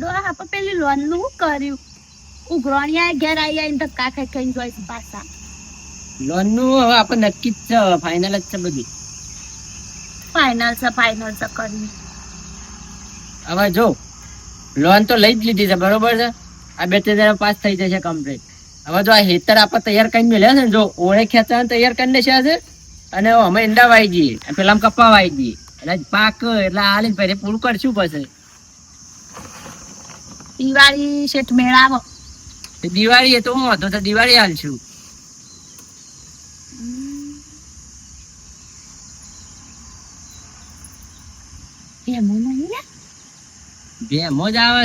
ડોહા પણ પેલી લોનનું કર્યું. ઉઘરોણિયા ઘેર આવી આવીને ધક્કા ખાઈ ખાઈને જોઈ છે પાછા. લોનનું હવે આપણે નક્કી જ છે ફાઇનલ જ છે બધી. ફાઇનલ છે ફાઇનલ છે કર્યું હવે જો લોન તો લઈ જ લીધી છે બરોબર છે? આ બે ત્રણ જણા પાસ થઈ જશે કમ્પ્લીટ હવે જો આ હેતર આપણે તૈયાર કરીને મળ્યા છે ને જો ઓળે ખેંચવાનું તૈયાર કરી દેશે છે અને અમે ઈંડા વાઈ જઈએ પેલા કપા વાઈ જઈએ. એટલે પાક એટલે હાલી પછી પૂરું કરશું પછી. દિવાળી શેઠ મેળાવો. દિવાળી એ તો હું હતો તો દિવાળી હાલ છું. આવે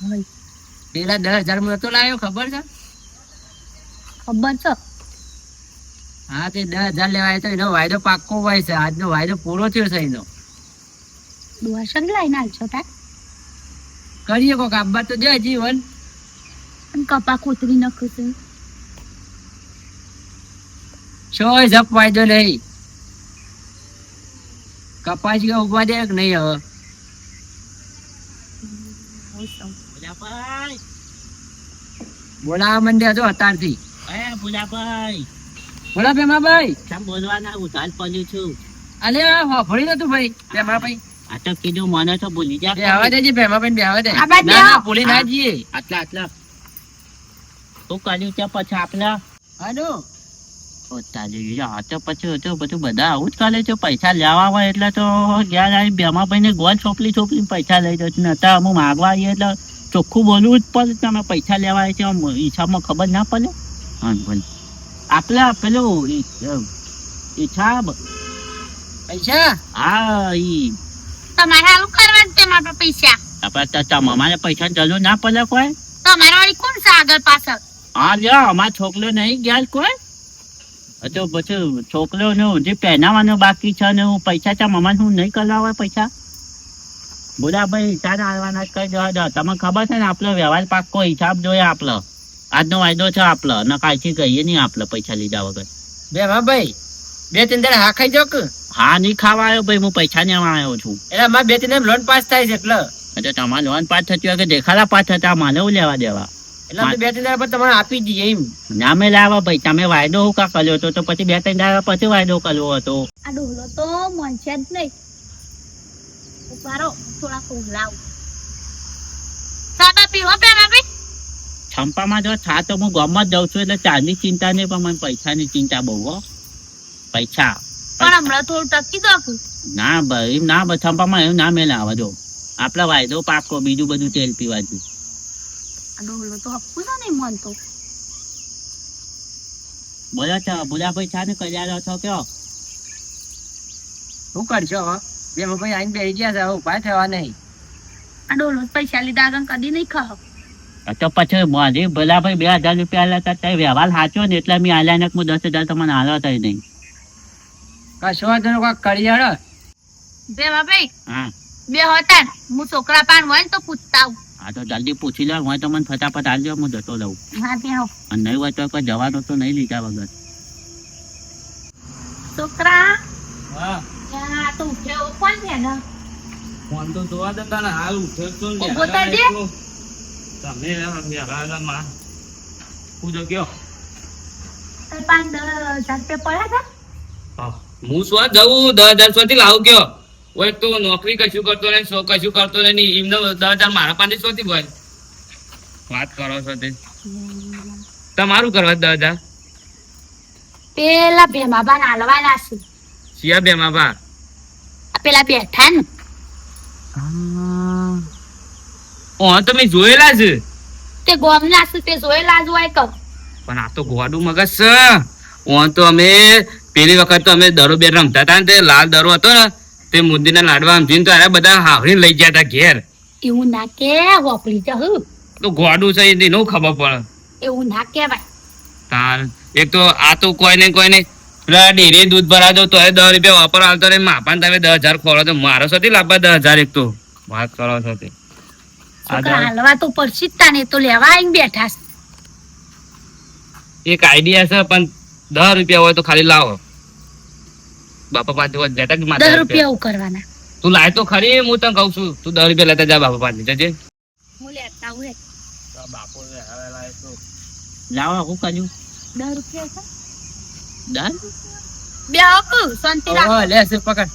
હોય. પેલા દસ હજારમાં નતો લાવ્યો ખબર છે? ખબર છે? હા તે દસ હજાર લેવાય તો એનો વાયદો પાક્કો હોય છે. આજનો વાયદો પૂરો થયો છે એનો. ડોહા સંગલાઈ છો તા કરીએ કોક આબા તો દે જીવન. અને કપા કોતરી નાખું છું. છોય જપ વાયદો નહીં. કપાસ કે ઉગવા દે કે નહીં હવે? બોલાવા માંડ્યા છો ભૂલાભાઈ. બોલા ભેમાભાઈ. બોલવાના? ઉધાર પડ્યું છું. અલે હોફળી નતું ભાઈ ભેમાભાઈ. આ કીધું મને તો ભૂલી જા બે દેજે ભેમાભાઈ બે આવા દે. ના ના ભૂલી ના જઈએ. આટલા આટલા. તું કર્યું ત્યાં પછી આપલા હાલો. ઓ તારી આ તો પછી તો બધું બધા આવું જ કરે છે. પૈસા લેવા હોય એટલે તો ગયા આવી બેમાં ભાઈને ગોળ ચોપલી ચોપલી પૈસા લઈ દો નતા અમુક માગવા આવીએ એટલે ચોખ્ખું બોલવું જ પડે તમે પૈસા લેવા આવે છે. હિસાબમાં ખબર ના પડે. હા બોલ. આપલા પેલું હિસાબ પૈસા? હા ઈ. તમારે હાલું કરવાનું છે મારા પૈસા. આપણે તો તમારે પૈસા જરૂર ના પડે કોઈ. તમારે વાળી કોણ છે આગળ પાછળ? હા લ્યો અમાર છોકરો નહીં ગયા કોઈ? તો પછી છોકરો નું જે પહેનાવાનું બાકી છે ને હું પૈસા ચા મમ્મા હું નહીં કરવા હોય પૈસા? બોલા ભાઈ હિસાબ આવવાના જ કઈ જવા દો. તમને ખબર છે ને આપણો વ્યવહાર પાક્કો હિસાબ જોઈએ આપણો આજનો વાયદો છે આપણો અને કાલથી કહીએ નહીં આપણે પૈસા લીધા વગર. ભેમાભાઈ બે ત્રણ દાડા હા ખાઈ જાઓ કે? હા નહીં ખાવા આવ્યો ભાઈ હું પૈસા લેવા આવ્યો છું. એટલે અમારે બે ત્રણ લોન પાસ થાય છે એટલે. એટલે તમારે લોન પાસ થતી હોય કે દેખાડા પાસ થતા મને હું લેવા દેવા. એટલે બે ત્રણ દાડા તમારે આપી દઈએ એમ. ના મેં લાવા ભાઈ તમે વાયદો હું કા કર્યો હતો? તો પછી બે ત્રણ દાડા પછી વાયદો કર્યો હતો. આ ડોહલો તો મનશે જ નહીં. ઉભારો થોડા કોહલાવ સાબા પીવો પેલા ભાઈ છંપામાં જો થા તો હું ગામમાં જ જાઉં છું એટલે ચાની ચિંતા નહીં પણ મને પૈસાની ચિંતા બહુ હો. પૈસા. પણ હમણાં થોડું ટકી ના ભાઈ ના ભાઈ છંપામાં એવું ના મેલે આવે જો. આપલા વાયદો પાકો બીજું બધું તેલ પીવા તો હપ્પુ નહીં મન તો. બોલો છો બોલા ભાઈ છા ને કર્યા છો કયો? શું કરશો બે ભેમાભાઈ આઈને બેસી ગયા છે ઉપાય ઊભા થવા નહીં. આ ડોહલો તો પૈસા લીધા આગળ કદી નહીં ખાવ. તો પછી મારે ભલા ભાઈ બે હજાર રૂપિયા લેતા વ્યવહાર સાચો ને એટલે મેં આલ્યા ને હું દસ હજાર તમને આલ્યા થાય નહીં. કશો વાંધો નહીં કોક કરી હેડો ભાઈ. બે હતા હું છોકરા પાન હોય ને તો પૂછતા આવું. હા તો જલ્દી પૂછી લે. હોય તો મને ફટાફટ આલજો. હું જતો રહું. હા ત્યાં અને નહીં હોય તો કોઈ જવાનો તો નહીં લીધા વગર. છોકરા? હા. આ તો ઉઠ્યો કોણ છે ને? ફોન તો જોવા દે તને હાલ ઉઠ્યો તો ને. તમે મેઘાડા માં પૂજો કયો પાંચ દસ પડ્યા હતા. હું. શું જવું દસ હજાર સુધી લાવું કયો? ઓય તો નોકરી કશું કરતો નહીં શો કશું કરતો નહીં એમને દસ હજાર મારા પાસે શોધી ભાઈ વાત કરો છો તે. તમારું કરવા દસ હજાર? પેલા ભેમાબા નાલવાના છે. શિયા ભેમાબા પેલા બેઠા ને. તમે જોયેલા છે? તે ગોમના છે તે જોયેલા જ હોય કર પણ આ તો ગોડું મગજ છે. ઓન તો અમે પેલી વખત તો અમે દરો બે રમતા હતા ને તે લાલ દરો હતો ને તે મુદ્દીના લાડવા સમજીને તો અરે બધા હાવડી લઈ ગયા હતા ઘેર. એવું ના કે વાપરી જહું તો ગોડું છે એની ખબર પડે. એવું ના કહેવાય. તાર એક તો આ તો કોઈ ને કોઈ ને પેલા ડેરી દૂધ ભરા દો તો દસ રૂપિયા વાપર આવતો રે માપાને તમે દસ હજાર ખોરો તો મારો સતી લાભા દસ હજાર એક તો. વાત કરો છો તે હાલવા તો પડશે ને તો લેવા આવીને બેઠા એક આઈડિયા છે પણ દસ રૂપિયા હોય તો ખાલી લાવો. બાપા પાસે જતા કે માતા દસ રૂપિયા રૂપિયા કરવાના. તું લાય તો ખરી હું તને કહું છું. તું દસ રૂપિયા લેતા જા બાપા પાસે જજે. હું લેતા હું હે. બાપો લાય તો. લાવા હું કાજુ? દસ રૂપિયા છે. ડન બે હકુ શાંતિ રાખ. લે છે પકડ.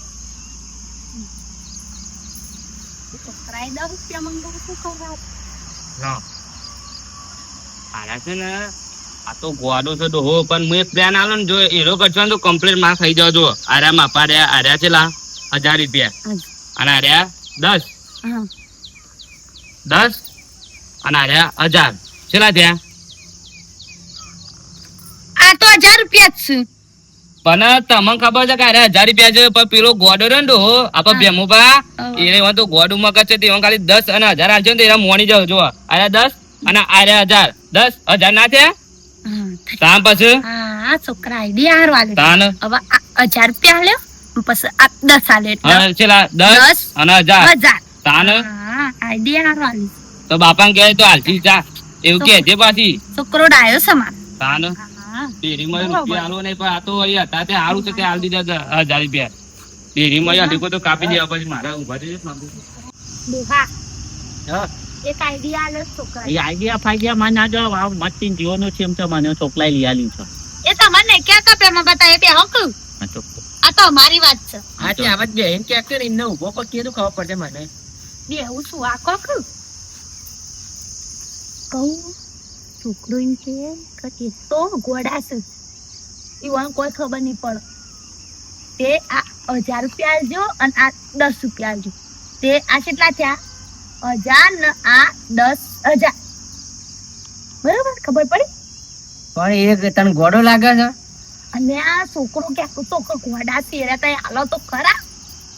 છોકરાએ દસ રૂપિયા મંગાવું શું કરવા ના આના છે ને. આ તો ગોડો છે ડોહો પણ હું એક પ્લાન આલો ને જો એરો કરશો તો કમ્પ્લીટમાં થઈ જાવ જો આર્યા માપા રહ્યા આર્યા છે લા હજાર રૂપિયા. અને આર્યા દસ. દસ અને આર્યા હજાર. છેલ્લા ત્યાં આ તો હજાર રૂપિયા જ છે. પણ તમને ખબર છે કે અરે હજાર રૂપિયા છે પણ પેલો ગોડો રહ્યો ને આપડે ભેમુભા એમાં તો ગોડ મગજ છે તે ખાલી દસ અને હજાર આવજો ને તો એના મોણી જાવ જો અરે દસ અને આરે હજાર. દસ હજાર ના થયા? તાન પછી? આ છોકરા આઈડિયા હારો આલે તાન? હવે આ હજાર રૂપિયા લ્યો પછી આ દસ આલે એટલે. હા, દસ દસ અને હજાર? હજાર. તાન? હા આઈડિયા હારો આલે તો બાપાને કહે તો હાલથી જા. એવું કે જે પાછી? છોકરો ડાયો સમાન તાન? હા. ડેરીમાં રૂપિયા આલો નહીં પણ આ તો અહીંયા હતા તે સારું છે તે હાલ દીધા હતા હજાર રૂપિયા. ડેરીમાં અઢીકો તો કાપી દેવા પછી મારા ઊભા થઈ ડોહા હા. એક આઈડિયા આલે છોકરા એ આઈડિયા ફાઈડિયા માં ના જો આ મસ્તી જીવોનો છે એમ તો મને ચોકલાઈ લઈ આલ્યું છે. એ તમને ક્યાં કપ્યામાં બતાવે બે હક આ તો આ તો અમારી વાત છે. હા તે આવાજ બેહીને ક્યાંક કરીને એમને ઊભો પર કીધું ખબર પડશે મને. બે હું શું આ કોક કહું છોકરો એમ કે કે તો ગોડા છે. ઈવન કોઈ ખબર નહીં પડે. તે આ હજાર રૂપિયા આલજો અને આ દસ રૂપિયા આલજો. તે આ કેટલા થયા? હજાર ને આ દસ હજાર. બરાબર? ખબર પડી? પણ એક તને ઘોડો લાગે છે? અને આ છોકરો કે ગોડા છે એરા તઈ હાલો તો ખરા?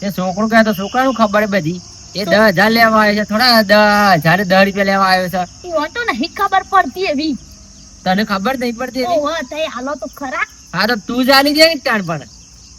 એ છોકરો કે તો છોકરાનું ખબર બધી. એ દસ હજાર લેવા આવ્યો છે થોડા દસ હજાર દસ રૂપિયા લેવા આવ્યો છે. એ તો નહીં ખબર પડતી એવી. તને ખબર નહીં પડતી? ઓહો તઈ હાલો તો ખરા. હા તો તું જાણી જાય ને તાણ પણ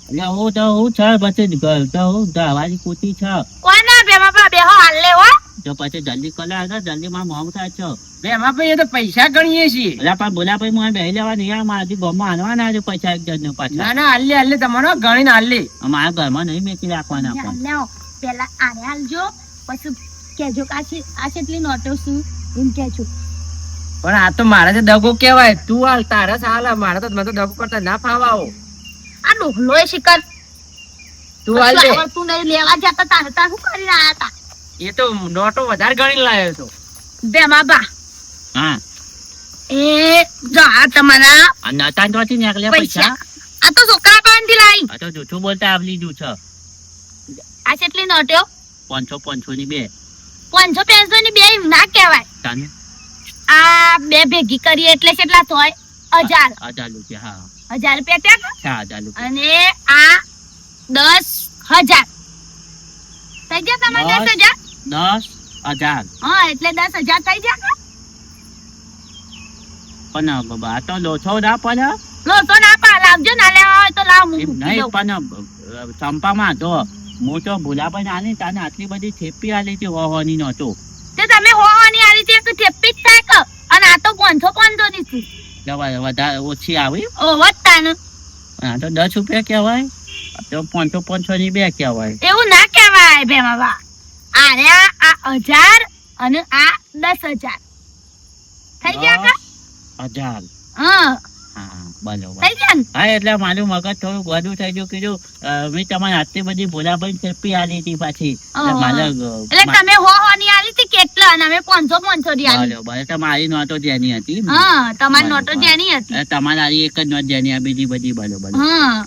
એટલે હું તો હું છ પછી ઘર તો હું દવાની કૂટી છે. કોના બે બાપા બે હો હાલ લેવો તો પછી જલ્દી કલા આવે જલ્દી માં મોમ થાય છે. બે એમાં ભાઈ એ તો પૈસા ગણીએ છીએ. એટલે પણ બોલા ભાઈ મને બેહી લેવા નહીં આ મારાથી ગમમાં આનવાના છે પૈસા એક જણ પાછા. ના ના હાલે હાલે તમારો ગણીને હાલે મારા ઘરમાં નહીં મેકી રાખવાના પણ. પેલા આને હાલજો પછી કેજો કાશી આ કેટલી નોટો શું? એમ કેજો પણ આ તો મારે તો દગો કેવાય તું હાલ તારા હાલ મારે તો મને તો દગો કરતા ના ફાવાઓ આ ડોકલો એ શિકાર. તું હાલ તું નહીં લેવા જતા તારે તાર શું કરી રહ્યા તા એ તો નોટો વધારે ગણી લાવ્યો તો. બે બાબા. હા. એ જો આ તમારા નતા ત્યાંથી નીકળ્યા પૈસા? આ તો છોકરા પાસેથી લાવી આ તો જૂઠું બોલતા આવલી લીધું છે. આ કેટલી નોટો પાંચસો પાંચસો ની બે. પાંચસો પાંચસો ની બે ના કહેવાય. તને? આ બે ભેગી કરીએ એટલે કેટલા થાય? હજાર. હજાર રૂપિયા હા. હજાર રૂપિયા ત્યાં હા હજાર રૂપિયા. અને આ દસ હજાર. થઈ ગયા તમારે દસ હજાર? દસ હજાર. હા એટલે દસ હજાર થઈ ગયા પણ બાબા તો લોછો ના પડે. લો ના પા લાવજો ના લેવા હોય તો લાવ હું નહીં. પણ ચંપામાં તો હું તો ભૂલાભાઈ આની તને આટલી બધી થેપી આલી હતી હોવાની નહોતો તે. તમે હોવાની આલી હતી એક થેપી જ થાય કે? અને આ તો પાંચસો પાંચસો ની છે વધારે ઓછી આવી? ઓ વધતા આ તો દસ રૂપિયા કહેવાય. તો પાંચસો પાંચસો ની બે કહેવાય. એવું ના કહેવાય બાબા આને આ આ હજાર અને આ દસ હજાર. થઈ ગયા કે? હજાર. હા. હા બરોબર થઈ ગયા ને? હા એટલે મારું મગજ થોડું વધુ થઈ ગયું કીધું મેં તમારે આટલી બધી ભૂલાભાઈ થેપી આલી હતી પાછી. એટલે તમે હો હોની આવી હતી કેટલા? અને અમે પાંચસો પાંચસો ની આવી બરોબર એટલે મારી નોટો જેની હતી હા તમારી નોટો જેની હતી. એટલે એક જ નોટ જેની આ બીજી બધી બરોબર હા.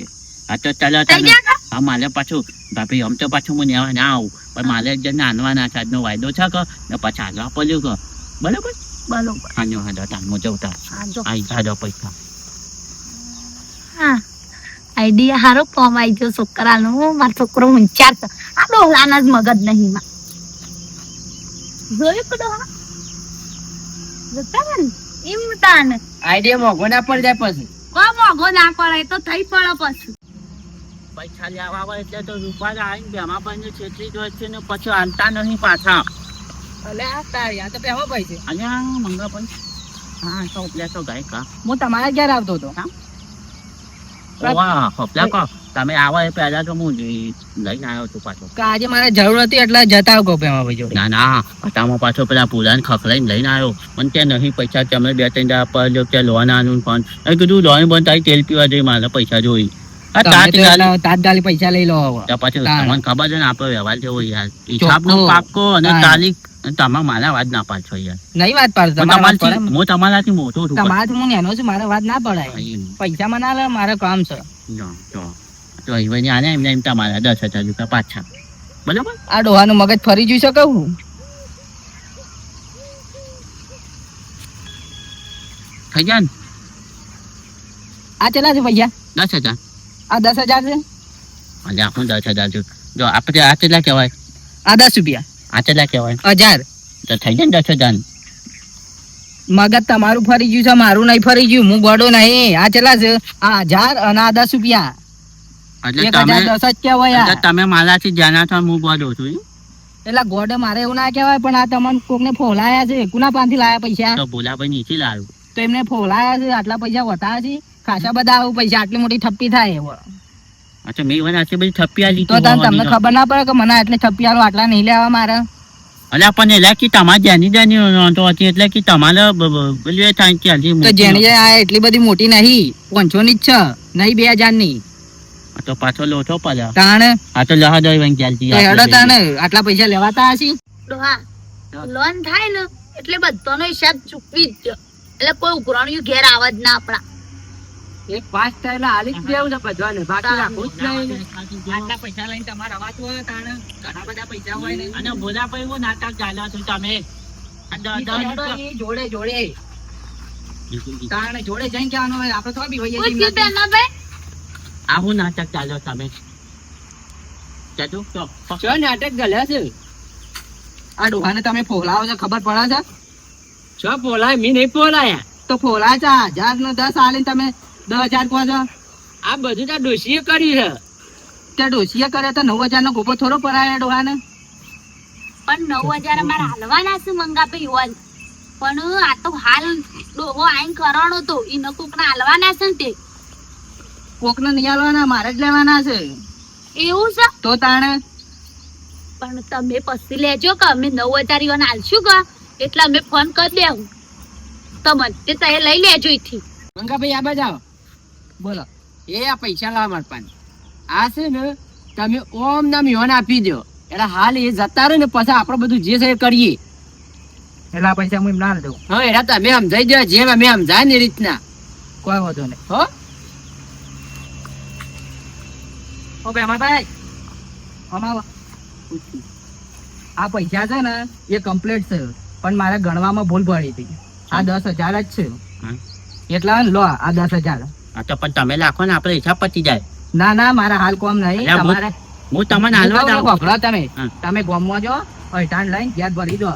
તો ચલો થઈ ગયા હા મારે પાછું. ભાભી આમ તો પાછું હું ન્યા ના આવું. પણ મારે જે નાનવાના છે આજનો વાયદો છે કે? ને પછી આગળ પડ્યું કે? બરાબર? બરોબર. હાજો હાજો તાન જવતા આઈ હાજો પૈસા. હા. આઈડિયા હારો ફોર્મ આવી ગયો છોકરાનો. મારો છોકરો હોંચાર છે. આ ડોહલાના જ મગજ નહીં માં. જોયું કે ડોહા? જોતા એમ તાને. આઈડિયા મોઘો ના પડી જાય પછી. મોઘો ના પડે તો થઈ પડે પછી. પૈસા લેવા આવે એટલે તો રૂપાલા આવીને બેમાં પણ છેતરી જોઈ છે ને પછી હાલતા નહીં પાછા. અલે તારી આ તો છે. અહીંયા મંગાભાઈ હા તો ઉપલે તો ગાય કા. હું તમારા ઘેર આવતો હતો. વાહ હોપલા કો. તમે આવો એ પહેલા તો હું લઈને આવ્યો છું પાછો. આજે મારે જરૂર હતી એટલે જતા આવો જોડે. ના ના પાછો પેલા ખખડાઈને લઈને આવ્યો. પણ ત્યાં નહીં પૈસા તમે બે ત્રણ દાડા પર જો ત્યાં લોન આનું પણ. એ કીધું લોન બંધ થાય તેલ પીવા જઈ મારા પૈસા જોઈ તાત્કાલિક પૈસા લઈ લો. પછી તમને ખબર છે ને આપણો વ્યવહાર જેવો યાર. હિસાબનો. પાક્કો અને. તારીખ તમે મારા વાત ના પાડશો યાર. નહીં વાત પાડતો હું તમારે વાત તમારાથી હું તમારાથી મોટો છું તમારાથી હું નેનો છું મારે વાત ના પડાય. પૈસા માં લે મારે કામ છે. જો, જો. તો અહીં આને એમને એમ તમારા દસ હજાર રૂપિયા પાછા. બરાબર? આ ડોહાનું મગજ ફરી જોઈ શકે હું? થઈ ગયા ને? આ ચલા છે પૈસા? દસ હજાર. આ દસ હજાર છે? એટલે આપણું દસ હજાર છે? જો આપણે આ કેટલા કહેવાય? આ દસ રૂપિયા. આ કેટલા કહેવાય? હજાર. તો થઈ જાય ને દસ હજાર. મગજ તમારું ફરી ગયું છે મારું નહીં ફરી ગયું હું ગોડો નહીં. આ કેટલા છે? આ હજાર અને આ દસ રૂપિયા. તમે મારાથી જાણા છો હું છું એટલે ગોડે મારે એવું ના કહેવાય પણ આ તમને કોકને ફોલાયા છે. કુના પાનથી લાયા પૈસા? તો ભોલાભાઈ નીચે લાવ્યું તો એમને ફોલાયા છે આટલા પૈસા વતાયા છે? ખાસા બધા આવું પૈસા આટલી મોટી ઠપ્પી થાય એવો. અચ્છા મેં મને આટલી બધી થપ્પી આલી તો તમને ખબર ના પડે કે મને આટલી ઠપ્પી આલો આટલા નહીં લેવા મારે? એટલે પણ એટલે કે તમારે જેની જેની નોંધો હતી એટલે કે તમારે પેલું એ થાય કે હજી તો જેની આ એટલી બધી મોટી નહીં પાંચસો ની જ છે નહીં બે હજારની આ તો પાછો લોચો પડ્યો. તાણ? આ તો લહા દઈ વંગ ચાલતી હેડો તાણ આટલા પૈસા લેવાતા હશી? ડોહા લોન થાય ને એટલે બધાનો હિસાબ ચૂકવી જ એટલે કોઈ ઉઘરાણ્યું ઘેર આવા જ ના આપણા. એક પાસ થયેલા હાલી જ દેવું છે બધાને. બાકી રાખું જ નહીં આટલા પૈસા લઈને તમારે વાત હોય તાણ? ઘણા બધા પૈસા હોય ને અને બોલા એવું નાટક ચાલ્યા છો તમે. આ જોડે જોડે. તાણ જોડે જઈને કહેવાનું હોય આપણે તો બી હોઈએ ભાઈ આવું નાટક ચાલ્યો તમે. તો ચો નાટક ચાલ્યા છે? આ ડોહાને તમે ફોલાવો છો ખબર પડે છે? છો ફોલાય? મી નહીં ફોલાય. તો ફોલાય છે હજાર ને દસ આલીને તમે દસ હજાર કહો છો? આ બધું ત્યાં ડોશીએ કર્યું છે. ત્યાં ડોસીએ કરે તો નવ હજાર નો ગોપો થોડો પરાય ડોહાને. પણ નવ હજાર અમારે હાલવાના છે ભાઈ યુવાન પણ આ તો હાલ ડોહો આઈન કરવાનો તો ઈને કોકના હાલવાના છે ને તે? કોકને નહીં હાલવાના મારે જ લેવાના છે. એવું છે? તો તાણે? પણ તમે પછી લેજો કે અમે નવ હજાર યુવાન હાલશું કે? એટલે અમે ફોન કરી દેવું તમને તે તમે લઈ લેજો એથી મંગા ભાઈ આ બાજુ બોલો. એ આ પૈસા લાવા મારા પાસે આ છે ને તમે ઓમ નામ યોન આપી દો એટલે હાલ એ જતા રહે ને પછી આપણે બધું જે છે કરીએ. એટલે પૈસા હું એમ ના દઉં. હા એટલે તમે સમજાઈ દો જેમ અમે સમજાય ને રીતના. કોઈ વાંધો નહીં. હો? ઓ ભાઈ અમાવા આ પૈસા છે ને એ કમ્પ્લીટ છે. પણ મારે ગણવામાં ભૂલ પડી હતી. આ દસ હજાર જ છે. એટલા લો આ દસ હજાર. આ તો પણ તમે લાખો ને આપણે હિસાબ પતી જાય. ના ના મારા હાલ કોમ નહીં. તમારે હું તમને હાલવા દઉં છું, તમે. તમે ગોમમાં જો અઢાણ લઈને ગેસ ભરી દો.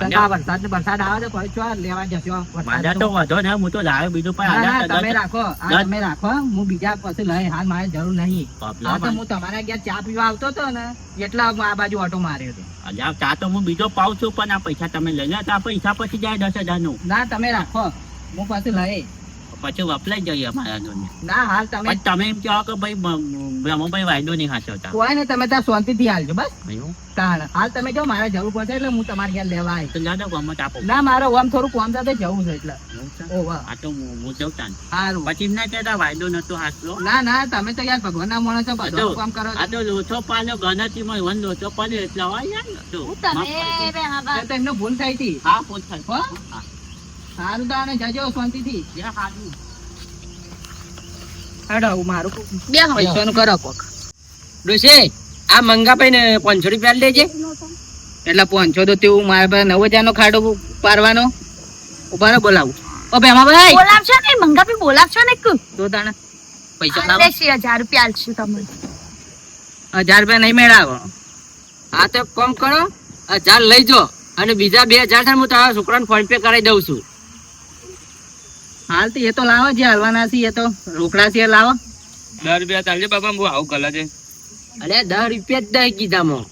અને- આ વરસાદ વરસાદ આવે તો પછી લેવા જશો. મારા તો વધો ને હું તો લાવ્યો બીજું પણ ના, ના, હાલ્યા તમે રાખો. તમે રાખો. હું બીજા પછી લઈ હાલ મારે જરૂર નહીં. તો હું તમારા ઘેર ચા પીવા આવતો હતો ને એટલા આ બાજુ ઓટો માર્યો હતો. અલ્યા, ચા તો હું બીજો પાઉં છું પણ આ પૈસા તમે લઈ લો તો આ પૈસા પછી જાય દસ હજારનું ના તમે રાખો. હું પછી લઈ. પછી વપરાઈ જઈએ અમારા જોડે. ના હાલ તમે તમે એમ કહો કે ભાઈ બ્રહ્મભાઈ વાયદો નહીં હાચવતા કોઈ ને તમે ત્યાં શાંતિથી હાલજો બસ. તાણ. હાલ તમે જો મારે જરૂર પડશે એટલે હું તમારે લેવા આવીશ તો લાદો ગમત આપો. ના મારે આમ થોડું કોમ સાથે જવું છે એટલે. એવું છે? ઓ વાહ. આ તો હું હું જઉં તાન. સારું પછી ના કહેતા વાયદો નતો હાચલો ના ના તમે તો યાર ભગવાન ના માણસો બધું કામ કરો. આ તો લોચો વન લોચો પડ્યો એટલે હોય યાર. તમે એમને ભૂલ થઈ હતી. હા થાય. હો? હા. સારું તો જજો શાંતિથી. જે હારું. હેડો મારું બે પૈસાનું કરો કોક. ડોશી આ મંગાભાઈ ને પાંચસો રૂપિયા લેજે એટલે પહોંચો તો તેવું મારા પાસે નવ હજાર નો ખાડો પારવાનો ઊભા રહો બોલાવું. ઓ ભેમા ભાઈ બોલાવશો ને? મંગાભાઈ બોલાવશો ને તો તાણે પૈસા લાવો. હજાર રૂપિયા આલશું તમને. હજાર રૂપિયા નહીં મેળાવો. આ તો કોમ કરો હજાર લઈ જો અને બીજા બે હજાર છે ને હું તારા છોકરાને ફોન પે કરાવી દઉં છું. હાલ તો એ તો લાવો જે હલવાના છે એ તો રોકડા છે એ લાવો. દસ રૂપિયા ચાલજે બાપા હું આવું કલા છે. અરે દસ રૂપિયા જ દઈ કીધામાં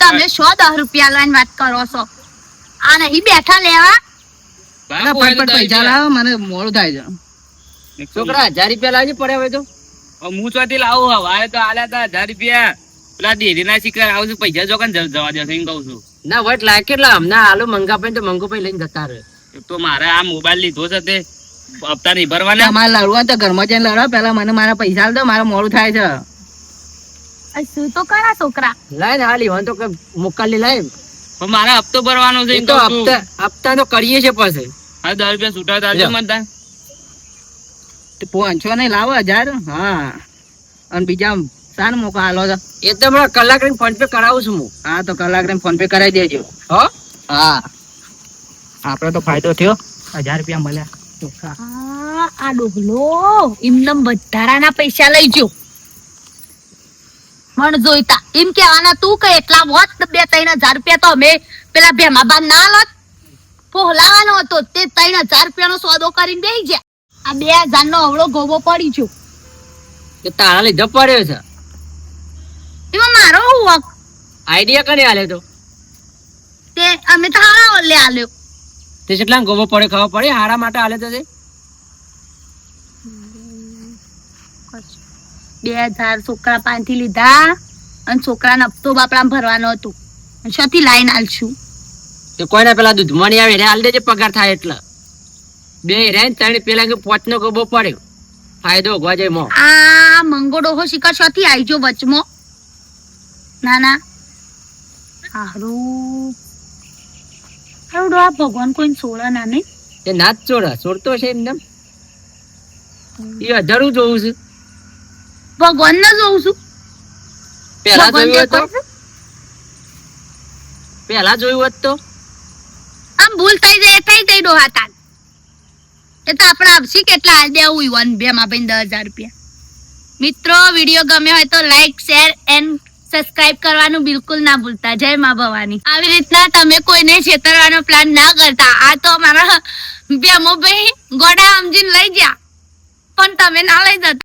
તમે સો દસ રૂપિયા લઈને વાત કરો છો? આ નહીં બેઠા લેવા. ના, ફટફટ પૈસા લાવો મને મોડું થાય છે. છોકરા હજાર રૂપિયા લાવજે પડે હવે તો. હું ચોથી લાવું હવે આ તો આલ્યા તા હજાર રૂપિયા. પેલા ડેરીના શિકાર આવું છું પૈસા જો કને જવા દેશે એમ કહું છું. ના વટ લાગે કેટલા? હમણાં આલુ મંગા પડે તો મંગો ભાઈ લઈને જતા રહે. એક તો મારે આ મોબાઈલ લીધો છે તે હપ્તા નહીં ભરવાના તમારે લડવા તો ઘરમાં જઈને લડો. પેલા મને મારા પૈસા આલ દો મારે મોડું થાય છે. શું તો કરા છોકરા? લઈ ને હાલી વાંધો કે મોકલી લઈ. પણ મારે હપ્તો ભરવાનો છે તો હપ્તા હપ્તા તો કરીએ છે પછી. હા દસ રૂપિયા છૂટા લ્યો. મને તાર. પાંચસો નહીં લાવો હજાર. હા. અને બીજા સાન મોકો હાલો છો. એ તો હમણાં કલાક રહીને ફોન પે કરાવું છું હું. હા તો કલાક ને ફોન પે કરાવી દેજો. હો? હા. આપડે તો ફાયદો થયો. હજાર રૂપિયા મળ્યા. આ ડોગલો એમનેમ વધારાના પૈસા લઈજો પણ જોઈતા એમ કેવાના તું કે એટલા હોત બે ત્રણ હજાર રૂપિયા તો અમે પેલા ભેમા બા ના લત પોહલાવાનો હતો તે ત્રણ હજાર રૂપિયાનો સોદો કરીને બેસી ગયા. આ બે હજાર નો અવળો ગોબો પડી ગયો. કે તારા લીધો પડ્યો છે. એમાં મારો હું હક? આઈડિયા કરે હાલે તો. તે અમે તારા ઓલે આલ્યો. તે કેટલા ગોબો પડે ખબર પડે? હારા માટે હાલે તો તે. બે હજાર છોકરા પાંચથી લીધા અને છોકરાને હપ્તો બાપડા ભરવાનો હતો. શોથી લાઈન આલશું? તે કોઈના પેલા દૂધમાની આવે એને હાલ દેજે પગાર થાય એટલે. બે રે ત્રણ પેલા કે પોચનો ગોબો પડ્યો. ફાયદો ઊભા જાય મો. આ મંગોડો હો શિકાર શોથી આઈજો વચમો? ના ના. હારું. હારું આ ભગવાન કોઈ ના નહીં? તે નાચ ચોર છોડતો છે એમને એ જોવું છે. ભગવાન ને જોઉં છું. પેલા જોયું હોત તો? પેલા જોયું હોત તો? આમ ભૂલ થઈ જાય થઈ થઈ ડો હતા એ તો આપણે આપશી કેટલા હાલ દેવું વન બે માં ભાઈ દસ હજાર રૂપિયા. મિત્રો વીડિયો ગમ્યો હોય તો લાઈક શેર એન્ડ સબસ્ક્રાઇબ કરવાનું બિલકુલ ના ભૂલતા. જય મા ભવાની. આવી રીતના તમે કોઈને છેતરવાનો પ્લાન ના કરતા. આ તો અમારા બેમો ભાઈ ગોડા સમજીને લઈ ગયા. પણ તમે ના લઈ જતા.